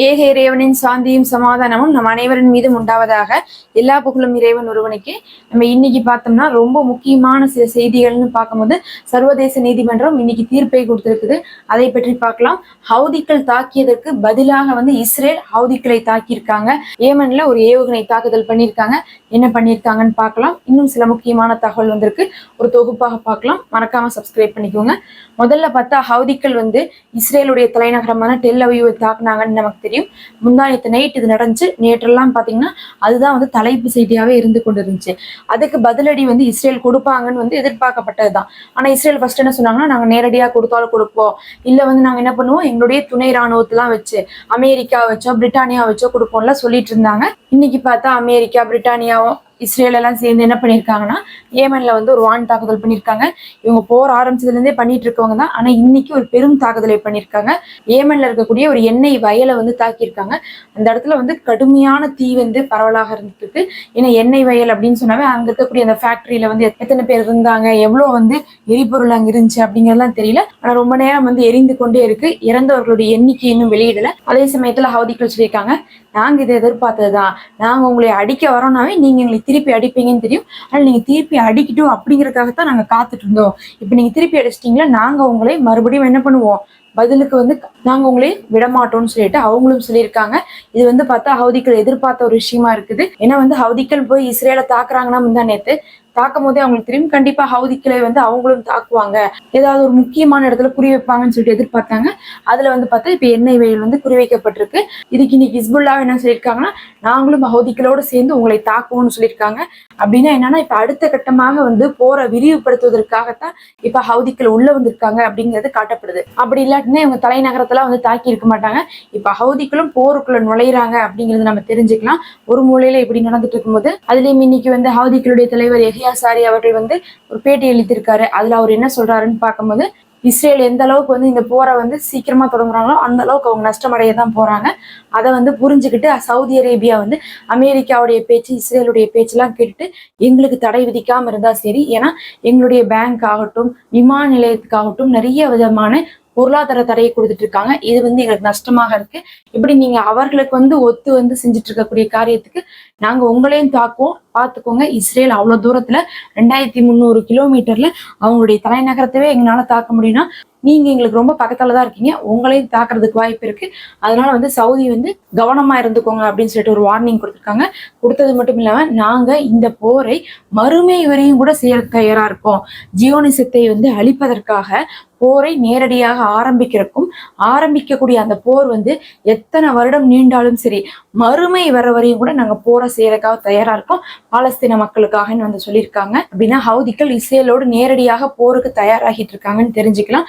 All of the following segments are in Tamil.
ஏக இறைவனின் சாந்தியும் சமாதானமும் நம் அனைவரின் மீதும் உண்டாவதாக எல்லா புகழும் இறைவன் ஒருவனுக்கு. நம்ம இன்னைக்கு பார்த்தோம்னா ரொம்ப முக்கியமான சில செய்திகள்னு பார்க்கும்போது சர்வதேச நீதிமன்றம் இன்னைக்கு தீர்ப்பை கொடுத்திருக்குது. அதை பற்றி பார்க்கலாம். ஹவுதிக்கள் தாக்கியதற்கு பதிலாக வந்து இஸ்ரேல் ஹவுதிக்களை தாக்கியிருக்காங்க. ஏமன்ல ஒரு ஏவுகணை தாக்குதல் பண்ணியிருக்காங்க. என்ன பண்ணியிருக்காங்கன்னு பார்க்கலாம். இன்னும் சில முக்கியமான தகவல் வந்திருக்கு. ஒரு தொகுப்பாக பார்க்கலாம். மறக்காம சப்ஸ்கிரைப் பண்ணிக்கோங்க. முதல்ல பார்த்தா ஹவுதிக்கள் வந்து இஸ்ரேலுடைய தலைநகரமான டெல் அவியூவை தாக்குனாங்கன்னு நமக்கு தெரியும். முந்தானத்து நைட் இது நடந்துச்சு. நேற்றெல்லாம் பார்த்தீங்கன்னா அதுதான் வந்து தலைப்பு செய்தியாகவே இருந்து கொண்டு இருந்துச்சு அதுக்கு பதிலடி வந்து இஸ்ரேல் கொடுப்பாங்கன்னு வந்து எதிர்பார்க்கப்பட்டது தான் ஆனால் இஸ்ரேல் ஃபர்ஸ்ட் என்ன சொன்னாங்கன்னா நாங்கள் நேரடியாக கொடுத்தாலும் கொடுப்போம். இல்லை வந்து நாங்கள் என்ன பண்ணுவோம்? எங்களுடைய துணை ராணுவத்தெலாம் வச்சு அமெரிக்கா வச்சோ பிரிட்டானியா வச்சோ கொடுப்போம்ல சொல்லிட்டு இருந்தாங்க. இன்னைக்கு பார்த்தா அமெரிக்கா பிரிட்டானியா ciało இஸ்ரேல் எல்லாம் சேர்ந்து என்ன பண்ணியிருக்காங்கன்னா ஏமன்ல வந்து ஒரு வான் தாக்குதல் பண்ணியிருக்காங்க. இவங்க போர் ஆரம்பிச்சதுல இருந்தே பண்ணிட்டு இருக்கவங்க தான். ஆனா இன்னைக்கு ஒரு பெரும் தாக்குதலை பண்ணியிருக்காங்க. ஏமன்ல இருக்கக்கூடிய ஒரு எண்ணெய் வயலை வந்து தாக்கியிருக்காங்க. அந்த இடத்துல வந்து கடுமையான தீ வந்து பரவலாக இருந்துட்டு இருக்கு. ஏன்னா எண்ணெய் வயல் அப்படின்னு சொன்னாவே அங்க இருக்கக்கூடிய அந்த ஃபேக்டரியில வந்து எத்தனை பேர் இருந்தாங்க எவ்வளவு வந்து எரிபொருள் அங்க இருந்துச்சு அப்படிங்கிறதுலாம் தெரியல. ஆனா ரொம்ப நேரம் வந்து எரிந்து கொண்டே இருக்கு. இறந்தவர்களுடைய எண்ணிக்கை இன்னும் வெளியிடல. அதே சமயத்துல ஹவுதிகள் சொல்லியிருக்காங்க நாங்க இதை எதிர்பார்த்ததுதான். நாங்க உங்களை அடிக்க வரோம்னாவே நீங்க எங்களை திருப்பி அடிப்பீங்கன்னு தெரியும். ஆனால் நீங்க திருப்பி அடிக்கட்டும் அப்படிங்கறதுக்காகத்தான் நாங்க காத்துட்டு இருந்தோம். இப்போ நீங்க திருப்பி அடிச்சிட்டிங்களா நாங்க உங்களை மறுபடியும் என்ன பண்ணுவோம்? பதிலுக்கு வந்து நாங்க உங்களே விடமாட்டோம்னு சொல்லிட்டு அவங்களும் சொல்லியிருக்காங்க. இது வந்து பார்த்தா ஹவுதிக்கள் எதிர்பார்த்த ஒரு விஷயமா இருக்குது. ஏன்னா வந்து ஹவுதிக்கள் போய் இஸ்ரேலை தாக்குறாங்கன்னா முந்தா நேத்து. தாக்கும் போதே அவங்களுக்கு தெரியும் கண்டிப்பா ஹவுதி கிளை வந்து அவங்களும் தாக்குவாங்க. ஏதாவது ஒரு முக்கியமான இடத்துல குறி வைப்பாங்கன்னு சொல்லிட்டு எதிர்பார்த்தாங்க. அதுல வந்து பார்த்தா இப்ப எண்ணெய் வெயில் வந்து குறி வைக்கப்பட்டிருக்கு. இதுக்கு இன்னைக்கு ஹிஸ்புல்லா என்ன சொல்லியிருக்காங்கன்னா நாங்களும் ஹவுதிக்களோடு சேர்ந்து உங்களை தாக்குவோம்னு சொல்லியிருக்காங்க. அப்படின்னா என்னன்னா இப்ப அடுத்த கட்டமாக வந்து போரை விரிவுபடுத்துவதற்காகத்தான் இப்ப ஹவுதிக்கள் உள்ள வந்திருக்காங்க அப்படிங்கிறது காட்டப்படுது. அப்படி இல்லாட்டினா இவங்க தலைநகரத்துல வந்து தாக்கி இருக்க மாட்டாங்க. இப்ப ஹவுதிக்களும் போருக்குள்ள நுழையிறாங்க அப்படிங்கிறது நம்ம தெரிஞ்சுக்கலாம். ஒரு மூலையில இப்படி நடந்துட்டு இருக்கும்போது அதுலயும் இன்னைக்கு வந்து ஹவுதிக்களுடைய தலைவர் எஹியா சாரி அவர்கள் வந்து ஒரு பேட்டி எழுதியிருக்காரு. அதுல அவர் என்ன சொல்றாருன்னு பார்க்கும்போது இஸ்ரேல் எந்த அளவுக்கு வந்து இந்த போரை வந்து சீக்கிரமா தொடங்குறாங்களோ அந்த அளவுக்கு அவங்க நஷ்டமடைய தான் போறாங்க. அதை வந்து புரிஞ்சுக்கிட்டு சவுதி அரேபியா வந்து அமெரிக்காவுடைய பேச்சு இஸ்ரேலுடைய பேச்செல்லாம் கேட்டுட்டு எங்களுக்கு தடை விதிக்காம இருந்தா சரி. ஏன்னா எங்களுடைய பேங்க் ஆகட்டும் விமான நிலையத்துக்காகட்டும் நிறைய விதமான பொருளாதார தடையை கொடுத்துட்டு இருக்காங்க. இது வந்து எங்களுக்கு நஷ்டமாக இருக்கு. இப்படி நீங்க அவர்களுக்கு வந்து ஒத்து வந்து செஞ்சுட்டு இருக்கக்கூடிய காரியத்துக்கு நாங்க உங்களையும் தாக்குவோம். பார்த்துக்கோங்க இஸ்ரேல் அவ்வளவு தூரத்துல ரெண்டாயிரத்தி முந்நூறு கிலோமீட்டர்ல அவங்களுடைய தலைநகரத்தவே எங்களால தாக்க முடியும்னா நீங்க எங்களுக்கு ரொம்ப பக்கத்துல தான் இருக்கீங்க. உங்களையும் தாக்குறதுக்கு வாய்ப்பு இருக்கு. அதனால வந்து சவுதி வந்து கவனமா இருந்துக்கோங்க அப்படின்னு சொல்லிட்டு ஒரு வார்னிங் கொடுத்துருக்காங்க. கொடுத்தது மட்டும் இல்லாம நாங்க இந்த போரை மறுமை வரையும் கூட செய்ய தயாரா இருக்கோம் ஜியோனிசத்தை வந்து அழிப்பதற்காக போரை நேரடியாக ஆரம்பிக்கிறக்கும் ஆரம்பிக்கக்கூடிய அந்த போர் வந்து எத்தனை வருடம் நீண்டாலும் சரி மறுமை வர வரையும் கூட நாங்கள் போரை செய்யறதுக்காக தயாராக இருக்கோம். பாலஸ்தீன மக்களுக்காகன்னு வந்து சொல்லியிருக்காங்க. அப்படின்னா ஹவுதிக்கள் இஸ்ரேலோடு நேரடியாக போருக்கு தயாராகிட்டு இருக்காங்கன்னு தெரிஞ்சுக்கலாம்.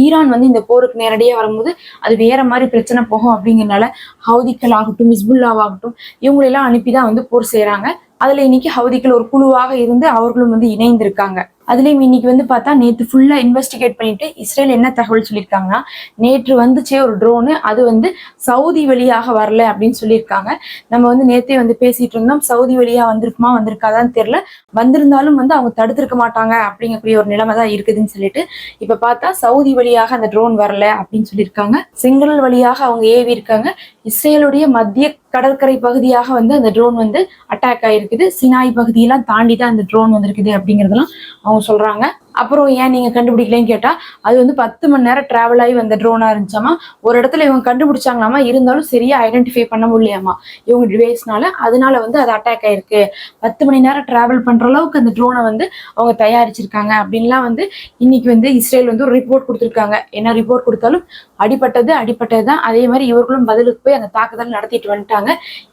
ஈரான் வந்து இந்த போருக்கு நேரடியாக வரும்போது அது வேற மாதிரி பிரச்சனை போகும் அப்படிங்கறனால ஹவுதிக்கள் ஆகட்டும் ஹிஸ்புல்லாவாகட்டும் இவங்களெல்லாம் அனுப்பி தான் வந்து போர் செய்கிறாங்க அதுல இன்னைக்கு ஹவுதிகள் ஒரு குழுவாக இருந்து அவர்களும் வந்து இணைந்திருக்காங்க. அதுலயும் இன்னைக்கு வந்து பார்த்தா நேற்று ஃபுல்லா இன்வெஸ்டிகேட் பண்ணிட்டு இஸ்ரேல் என்ன தகவல் சொல்லியிருக்காங்கன்னா நேற்று வந்துச்சே ஒரு ட்ரோனு அது வந்து சவுதி வழியாக வரல அப்படின்னு சொல்லியிருக்காங்க. நம்ம வந்து நேத்தே வந்து பேசிட்டு இருந்தோம் சவுதி வழியா வந்திருக்குமா வந்திருக்காதான்னு தெரியல. வந்திருந்தாலும் வந்து அவங்க தடுத்திருக்க மாட்டாங்க அப்படிங்கக்கூடிய ஒரு நிலைமை தான் இருக்குதுன்னு சொல்லிட்டு இப்ப பார்த்தா சவுதி வழியாக அந்த ட்ரோன் வரல அப்படின்னு சொல்லியிருக்காங்க. செங்கடல் வழியாக அவங்க ஏவி இருக்காங்க இஸ்ரேலுடைய மத்திய கடற்கரை பகுதியாக வந்து அந்த ட்ரோன் வந்து அட்டாக் ஆயிருக்குது. சினாய் பகுதியெல்லாம் தாண்டி தான் அந்த ட்ரோன் வந்திருக்குது அப்படிங்கிறதெல்லாம் அவங்க சொல்றாங்க. அப்புறம் ஏன் நீங்க கண்டுபிடிக்கலன்னு கேட்டா அது வந்து பத்து மணி நேரம் டிராவல் ஆகி வந்த ட்ரோனா இருந்துச்சாமா? ஒரு இடத்துல இவங்க கண்டுபிடிச்சாங்களாமா? இருந்தாலும் சரியா ஐடென்டிஃபை பண்ண முடியலையாமா? இவங்க டிவைஸ்னால அதனால வந்து அது அட்டாக் ஆயிருக்கு. பத்து மணி நேரம் டிராவல் பண்ற அளவுக்கு அந்த ட்ரோனை வந்து அவங்க தயாரிச்சிருக்காங்க. அப்படின்லாம் வந்து இன்னைக்கு வந்து இஸ்ரேல் வந்து ஒரு ரிப்போர்ட் கொடுத்துருக்காங்க. என்ன ரிப்போர்ட் கொடுத்தாலும் அடிப்பட்டது அடிப்பட்டது தான். அதே மாதிரி இவர்களும் பதிலுக்கு போய் அந்த தாக்குதல் நடத்திட்டு வந்துட்டாங்க.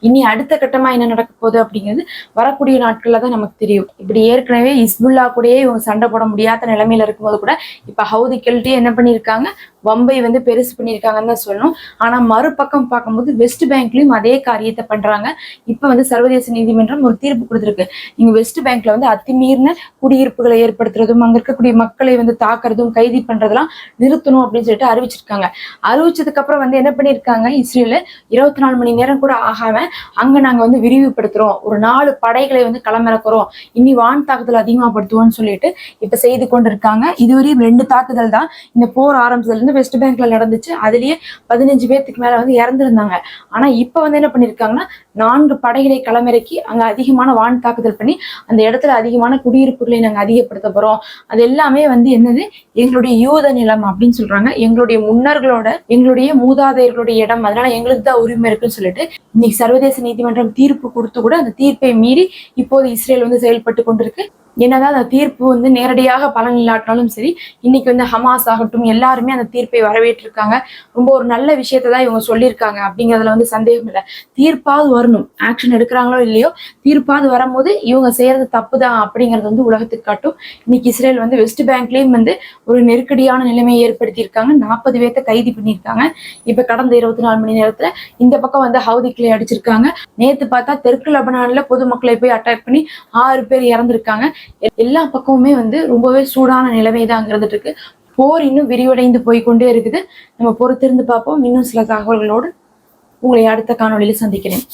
இனி அடுத்த கட்டமா என்ன நடக்க போகுது அப்படிங்கிறது வரக்கூடிய நாட்கள்ல தான் நமக்கு தெரியும். இப்படி ஏற்கனவே இஸ்புல்லா கூடயே இவங்க சண்டை போட முடியாது நிலைமையில இருக்கும்போது கூட இப்ப கெல்ட்டி என்ன பண்ணியிருக்காங்க? பம்பை வந்து பெருசு பண்ணியிருக்காங்கன்னு தான் சொல்லணும். ஆனால் மறுபக்கம் பார்க்கும்போது வெஸ்ட் பேங்க்லையும் அதே காரியத்தை பண்ணுறாங்க இப்போ வந்து சர்வதேச நீதிமன்றம் ஒரு தீர்ப்பு கொடுத்துருக்கு. இங்கே வெஸ்ட் பேங்க்ல வந்து அத்துமீறின குடியிருப்புகளை ஏற்படுத்துறதும் அங்கே இருக்கக்கூடிய மக்களை வந்து தாக்குறதும் கைது பண்ணுறதெல்லாம் நிறுத்தணும் அப்படின்னு சொல்லிட்டு அறிவிச்சிருக்காங்க. அறிவிச்சதுக்கப்புறம் வந்து என்ன பண்ணியிருக்காங்க? இஸ்ரேலில் இருபத்தி நாலு மணி நேரம் கூட ஆகாம அங்கே நாங்கள் வந்து விரிவுபடுத்துகிறோம் ஒரு நாலு படைகளை வந்து களமிறக்குறோம். இனி வான் தாக்குதல் அதிகமாகப்படுத்துவோம்னு சொல்லிட்டு இப்போ செய்து கொண்டிருக்காங்க. இதுவரையும் ரெண்டு தாக்குதல் தான். இந்த போர் ஆரம்பிச்சதுலேருந்து வந்து வெஸ்ட் பேங்க்ல நடந்துச்சு. அதுலயே பதினஞ்சு பேர்த்துக்கு மேல வந்து இறந்துருந்தாங்க. ஆனா இப்ப வந்து என்ன பண்ணிருக்காங்கன்னா நான்கு படைகளை களமிறக்கி அங்க அதிகமான வான் தாக்குதல் பண்ணி அந்த இடத்துல அதிகமான குடியிருப்புகளை நாங்க அதிகப்படுத்த போறோம். அது எல்லாமே வந்து என்னது? எங்களுடைய யூத நிலம் அப்படின்னு சொல்றாங்க. எங்களுடைய முன்னர்களோட எங்களுடைய மூதாதையர்களுடைய இடம். அதனால எங்களுக்கு தான் உரிமை இருக்குன்னு சொல்லிட்டு இன்னைக்கு சர்வதேச நீதிமன்றம் தீர்ப்பு கொடுத்து கூட அந்த தீர்ப்பை மீறி இப்போது இஸ்ரேல் வந்து செயல்பட்டு கொண்டிருக்கு. என்னதான் அந்த தீர்ப்பு வந்து நேரடியாக பலன் இல்லாட்டாலும் சரி இன்னைக்கு வந்து ஹமாஸ் ஆகட்டும் எல்லாருமே அந்த தீர்ப்பை வரவேற்றிருக்காங்க. ரொம்ப ஒரு நல்ல விஷயத்தை தான் இவங்க சொல்லியிருக்காங்க அப்படிங்கிறதுல வந்து சந்தேகம் இல்லை. தீர்ப்பாவது வரணும். ஆக்ஷன் எடுக்கிறாங்களோ இல்லையோ தீர்ப்பாவது வரும்போது இவங்க செய்யறது தப்பு தான் அப்படிங்கிறது வந்து உலகத்துக்கு காட்டும். இன்னைக்கு இஸ்ரேல் வந்து வெஸ்ட் பேங்க்லேயும் வந்து ஒரு நெருக்கடியான நிலைமையை ஏற்படுத்தியிருக்காங்க. நாற்பது பேர்த்த கைது பண்ணியிருக்காங்க. இப்போ கடந்த இருபத்தி நாலு மணி நேரத்தில் இந்த பக்கம் வந்து ஹவுதிக்கிளை அடிச்சிருக்காங்க. நேற்று பார்த்தா தெற்கு லெபனான்ல பொதுமக்களை போய் அட்டாக் பண்ணி ஆறு பேர் இறந்திருக்காங்க. எல்லா பக்கமுமே வந்து ரொம்பவே சூடான நிலைமை தான் இருந்துட்டு இருக்கு. போர் இன்னும் விரிவடைந்து போய் கொண்டே இருக்குது. நம்ம பொறுத்திருந்து பார்ப்போம். இன்னும் சில தகவல்களோடு உங்களை அடுத்த காணொலியில் சந்திக்கிறேன்.